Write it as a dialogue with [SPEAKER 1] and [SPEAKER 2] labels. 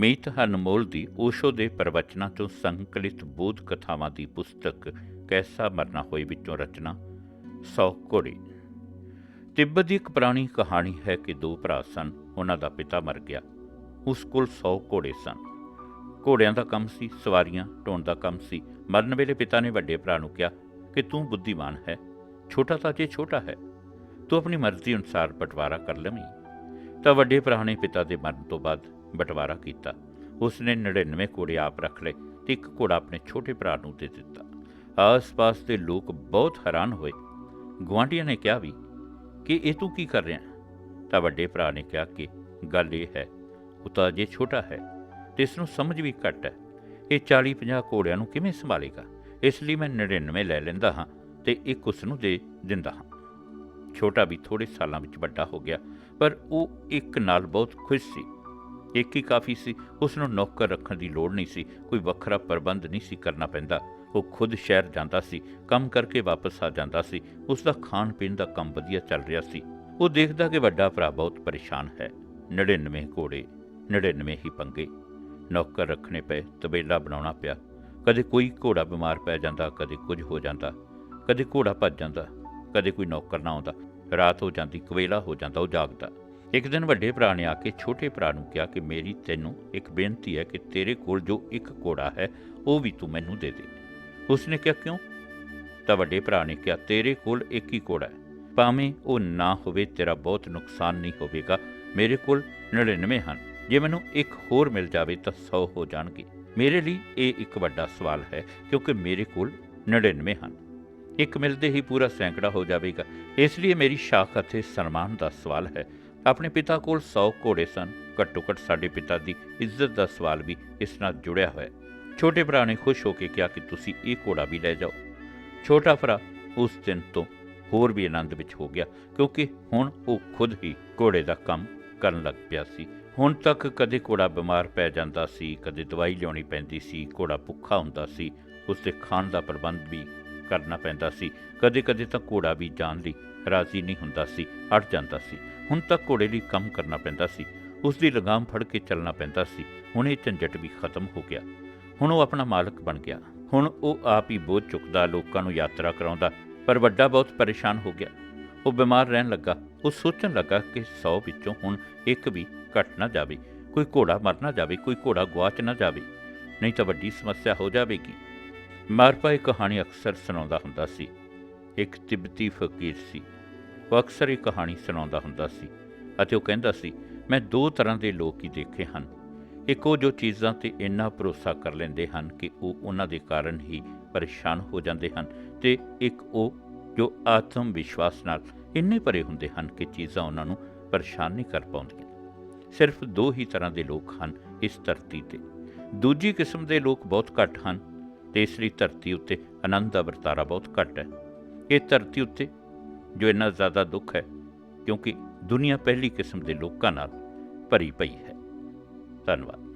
[SPEAKER 1] ਮੀਤ ਅਨਮੋਲ ਦੀ ਓਸ਼ੋ ਦੇ ਪ੍ਰਵਚਨਾਂ ਤੋਂ ਸੰਕਲਿਤ ਬੋਧ ਕਥਾਵਾਂ ਦੀ ਪੁਸਤਕ ਕੈਸਾ ਮਰਨਾ ਹੋਏ ਵਿੱਚੋਂ ਰਚਨਾ 100 ਘੋੜੇ। ਤਿੱਬਤ ਦੀ ਇੱਕ ਪੁਰਾਣੀ ਕਹਾਣੀ ਹੈ ਕਿ ਦੋ ਭਰਾ ਸਨ, ਉਹਨਾਂ ਦਾ ਪਿਤਾ ਮਰ ਗਿਆ। ਉਸ ਕੋਲ 100 ਘੋੜੇ ਸਨ। ਘੋੜਿਆਂ ਦਾ ਕੰਮ ਸੀ, ਸਵਾਰੀਆਂ, ਢੋਣ ਦਾ ਕੰਮ ਸੀ। ਮਰਨ ਵੇਲੇ ਪਿਤਾ ਨੇ ਵੱਡੇ ਭਰਾ ਨੂੰ ਕਿਹਾ ਕਿ ਤੂੰ ਬੁੱਧੀਮਾਨ ਹੈ, ਛੋਟਾ ਤਾਂ ਜੇ ਛੋਟਾ ਹੈ। ਤੂੰ ਆਪਣੀ ਮਰਜ਼ੀ ਅਨੁਸਾਰ ਬਟਵਾਰਾ ਕਰ ਲਵੀਂ। ਤਾਂ ਵੱਡੇ ਭਰਾ ਨੇ ਪਿਤਾ ਦੇ ਮਰਨ ਤੋਂ ਬਾਅਦ ਬਟਵਾਰਾ ਕੀਤਾ। ਉਸ ਨੇ 99 ਘੋੜੇ ਆਪ ਰੱਖ ਲਏ ਤੇ ਇੱਕ ਘੋੜਾ ਆਪਣੇ ਛੋਟੇ ਭਰਾ ਨੂੰ ਦੇ ਦਿੱਤਾ। ਆਸ-ਪਾਸ ਦੇ ਲੋਕ ਬਹੁਤ ਹੈਰਾਨ ਹੋਏ। ਗੁਆਂਢੀਆਂ ਨੇ ਕਿਹਾ ਵੀ, ਕਿ ਇਹ ਤੂੰ ਕੀ ਕਰ ਰਿਹਾ? ਤਾਂ ਵੱਡੇ ਭਰਾ ਨੇ ਕਿਹਾ ਕਿ, ਗੱਲ ਇਹ ਹੈ ਉਹ ਤਾਂ ਅਜੇ ਛੋਟਾ ਹੈ ਤੇ ਇਸ ਨੂੰ ਸਮਝ ਵੀ ਘੱਟ ਹੈ। ਇਹ 40-50 ਘੋੜਿਆਂ ਨੂੰ ਕਿਵੇਂ ਸੰਭਾਲੇਗਾ? ਇਸ ਲਈ ਮੈਂ 99 ਲੈ ਲੈਂਦਾ ਹਾਂ ਤੇ ਇੱਕ ਉਸ ਨੂੰ ਦੇ ਦਿੰਦਾ ਹਾਂ। ਛੋਟਾ ਵੀ ਥੋੜੇ ਸਾਲਾਂ ਵਿੱਚ ਵੱਡਾ ਹੋ ਗਿਆ, ਪਰ ਉਹ ਇੱਕ ਨਾਲ ਬਹੁਤ ਖੁਸ਼ ਸੀ। ਇੱਕ ਹੀ ਕਾਫੀ ਸੀ। ਉਸ ਨੂੰ ਨੌਕਰ ਰੱਖਣ ਦੀ ਲੋੜ ਨਹੀਂ ਸੀ। ਕੋਈ ਵੱਖਰਾ ਪ੍ਰਬੰਧ ਨਹੀਂ ਸੀ ਕਰਨਾ ਪੈਂਦਾ। ਉਹ ਖੁਦ ਸ਼ਹਿਰ ਜਾਂਦਾ ਸੀ, ਕੰਮ ਕਰਕੇ ਵਾਪਸ ਆ ਜਾਂਦਾ ਸੀ। ਉਸ ਦਾ ਖਾਣ ਪੀਣ ਦਾ ਕੰਮ ਵਧੀਆ ਚੱਲ ਰਿਹਾ ਸੀ। ਉਹ ਦੇਖਦਾ ਕਿ ਵੱਡਾ ਭਰਾ ਬਹੁਤ ਪਰੇਸ਼ਾਨ ਹੈ। 99 ਘੋੜੇ 99 ਹੀ ਪੰਗੇ। ਨੌਕਰ ਰੱਖਣੇ ਪਏ, ਤਬੇਲਾ ਬਣਾਉਣਾ ਪਿਆ। ਕਦੇ ਕੋਈ ਘੋੜਾ ਬਿਮਾਰ ਪੈ ਜਾਂਦਾ, ਕਦੇ ਕੁਝ ਹੋ ਜਾਂਦਾ। ਕਦੇ ਘੋੜਾ ਭੱਜ ਜਾਂਦਾ, ਕਦੇ ਕੋਈ ਨੌਕਰ ਨਾ ਆਉਂਦਾ। ਰਾਤ ਹੋ ਜਾਂਦੀ, ਕਵੇਲਾ ਹੋ ਜਾਂਦਾ, ਉਹ ਜਾਗਦਾ। ਇੱਕ ਦਿਨ ਵੱਡੇ ਭਰਾ ਨੇ ਆ ਕੇ ਛੋਟੇ ਭਰਾ ਨੂੰ ਕਿਹਾ ਕਿ ਮੇਰੀ ਤੈਨੂੰ ਇੱਕ ਬੇਨਤੀ ਹੈ ਕਿ ਤੇਰੇ ਕੋਲ ਜੋ ਇੱਕ ਘੋੜਾ ਹੈ, ਉਹ ਵੀ ਤੂੰ ਮੈਨੂੰ ਦੇ ਦੇ। ਉਸਨੇ ਕਿਹਾ, ਕਿਉਂ? ਤਾਂ ਵੱਡੇ ਭਰਾ ਨੇ ਕਿਹਾ, ਤੇਰੇ ਕੋਲ ਇੱਕ ਹੀ ਘੋੜਾ ਹੈ। ਭਾਵੇਂ ਉਹ ਨਾ ਹੋਵੇ, ਤੇਰਾ ਬਹੁਤ ਨੁਕਸਾਨ ਨਹੀਂ ਹੋਵੇਗਾ। ਮੇਰੇ ਕੋਲ 99 ਹਨ। ਜੇ ਮੈਨੂੰ ਇੱਕ ਹੋਰ ਮਿਲ ਜਾਵੇ ਤਾਂ 100 ਹੋ ਜਾਣਗੇ। ਮੇਰੇ ਲਈ ਇਹ ਇੱਕ ਵੱਡਾ ਸਵਾਲ ਹੈ, ਕਿਉਂਕਿ ਮੇਰੇ ਕੋਲ 99 ਹਨ। ਇੱਕ ਮਿਲਦੇ ਹੀ ਪੂਰਾ ਸੈਂਕੜਾ ਹੋ ਜਾਵੇਗਾ। ਇਸ ਲਈ ਮੇਰੀ ਸ਼ਾਖ ਅਤੇ ਸਨਮਾਨ ਦਾ ਸਵਾਲ ਹੈ। ਆਪਣੇ ਪਿਤਾ ਕੋਲ 100 ਘੋੜੇ ਸਨ। ਘੱਟੋ ਘੱਟ ਸਾਡੇ ਪਿਤਾ ਦੀ ਇੱਜ਼ਤ ਦਾ ਸਵਾਲ ਵੀ ਇਸ ਨਾਲ ਜੁੜਿਆ ਹੋਇਆ ਛੋਟੇ ਭਰਾ ਨੇ ਖੁਸ਼ ਹੋ ਕੇ ਕਿਹਾ ਕਿ ਤੁਸੀਂ ਇਹ ਘੋੜਾ ਵੀ ਲੈ ਜਾਓ। ਛੋਟਾ ਭਰਾ ਉਸ ਦਿਨ ਤੋਂ ਹੋਰ ਵੀ ਆਨੰਦ ਵਿੱਚ ਹੋ ਗਿਆ ਕਿਉਂਕਿ ਹੁਣ ਉਹ ਖੁਦ ਹੀ ਘੋੜੇ ਦਾ ਕੰਮ ਕਰਨ ਲੱਗ ਪਿਆ ਸੀ। ਹੁਣ ਤੱਕ ਕਦੇ ਘੋੜਾ ਬਿਮਾਰ ਪੈ ਜਾਂਦਾ ਸੀ, ਕਦੇ ਦਵਾਈ ਲਿਆਉਣੀ ਪੈਂਦੀ ਸੀ, ਘੋੜਾ ਭੁੱਖਾ ਹੁੰਦਾ ਸੀ ਉਸ ਦੇ ਖਾਣ ਦਾ ਪ੍ਰਬੰਧ ਵੀ ਕਰਨਾ ਪੈਂਦਾ ਸੀ। ਕਦੇ-ਕਦੇ ਤਾਂ ਘੋੜਾ ਵੀ ਜਾਣ ਲਈ ਰਾਜ਼ੀ ਨਹੀਂ ਹੁੰਦਾ ਸੀ ਅੜ ਜਾਂਦਾ ਸੀ। ਹੁਣ ਤੱਕ ਘੋੜੇ ਲਈ ਕੰਮ ਕਰਨਾ ਪੈਂਦਾ ਸੀ। ਉਸ ਦੀ ਲਗਾਮ ਫੜ ਕੇ ਚੱਲਣਾ ਪੈਂਦਾ ਸੀ। ਹੁਣ ਇਹ ਝੰਜਟ ਵੀ ਖਤਮ ਹੋ ਗਿਆ। ਹੁਣ ਉਹ ਆਪਣਾ ਮਾਲਕ ਬਣ ਗਿਆ। ਹੁਣ ਉਹ ਆਪ ਹੀ ਬੋਝ ਚੁੱਕਦਾ, ਲੋਕਾਂ ਨੂੰ ਯਾਤਰਾ ਕਰਾਉਂਦਾ, ਪਰ ਵੱਡਾ ਬਹੁਤ ਪਰੇਸ਼ਾਨ ਹੋ ਗਿਆ। ਉਹ ਬਿਮਾਰ ਰਹਿਣ ਲੱਗਾ। ਉਹ ਸੋਚਣ ਲੱਗਾ ਕਿ 100 ਵਿੱਚੋਂ ਹੁਣ ਇੱਕ ਵੀ ਘਟ ਨਾ ਜਾਵੇ। ਕੋਈ ਘੋੜਾ ਮਰ ਨਾ ਜਾਵੇ, ਕੋਈ ਘੋੜਾ ਗਵਾਚ ਨਾ ਜਾਵੇ। ਨਹੀਂ ਤਾਂ ਵੱਡੀ ਸਮੱਸਿਆ ਹੋ ਜਾਵੇਗੀ। ਮਾਰਪਾ ਇਹ ਕਹਾਣੀ ਅਕਸਰ ਸੁਣਾਉਂਦਾ ਹੁੰਦਾ ਸੀ। ਇੱਕ ਤਿੱਬਤੀ ਫਕੀਰ ਸੀ। ਉਹ ਅਕਸਰ ਇਹ ਕਹਾਣੀ ਸੁਣਾਉਂਦਾ ਹੁੰਦਾ ਸੀ ਅਤੇ ਉਹ ਕਹਿੰਦਾ ਸੀ, ਮੈਂ ਦੋ ਤਰ੍ਹਾਂ ਦੇ ਲੋਕ ਹੀ ਦੇਖੇ ਹਨ। ਇੱਕ ਉਹ ਜੋ ਚੀਜ਼ਾਂ ਤੇ ਇੰਨਾ ਭਰੋਸਾ ਕਰ ਲੈਂਦੇ ਹਨ ਕਿ ਉਹ ਉਹਨਾਂ ਦੇ ਕਾਰਨ ਹੀ ਪਰੇਸ਼ਾਨ ਹੋ ਜਾਂਦੇ ਹਨ ਤੇ ਇੱਕ ਉਹ ਜੋ ਆਤਮ ਵਿਸ਼ਵਾਸ ਨਾਲ ਇੰਨੇ ਭਰੇ ਹੁੰਦੇ ਹਨ ਕਿ ਚੀਜ਼ਾਂ ਉਹਨਾਂ ਨੂੰ ਪਰੇਸ਼ਾਨ ਨਹੀਂ ਕਰ ਪਾਉਂਦੀਆਂ। ਸਿਰਫ ਦੋ ਹੀ ਤਰ੍ਹਾਂ ਦੇ ਲੋਕ ਹਨ ਇਸ ਧਰਤੀ ਤੇ। ਦੂਜੀ ਕਿਸਮ ਦੇ ਲੋਕ ਬਹੁਤ ਘੱਟ ਹਨ ਤੇ ਇਸ ਲਈ ਧਰਤੀ ਉੱਤੇ ਆਨੰਦ ਦਾ ਵਰਤਾਰਾ ਬਹੁਤ ਘੱਟ ਹੈ। ਇਹ ਧਰਤੀ ਉੱਤੇ, ਜੋ ਇੰਨਾ ਜ਼ਿਆਦਾ ਦੁੱਖ ਹੈ, ਕਿਉਂਕਿ ਦੁਨੀਆ ਪਹਿਲੀ ਕਿਸਮ ਦੇ ਲੋਕਾਂ ਨਾਲ ਭਰੀ ਪਈ ਹੈ। ਧੰਨਵਾਦ।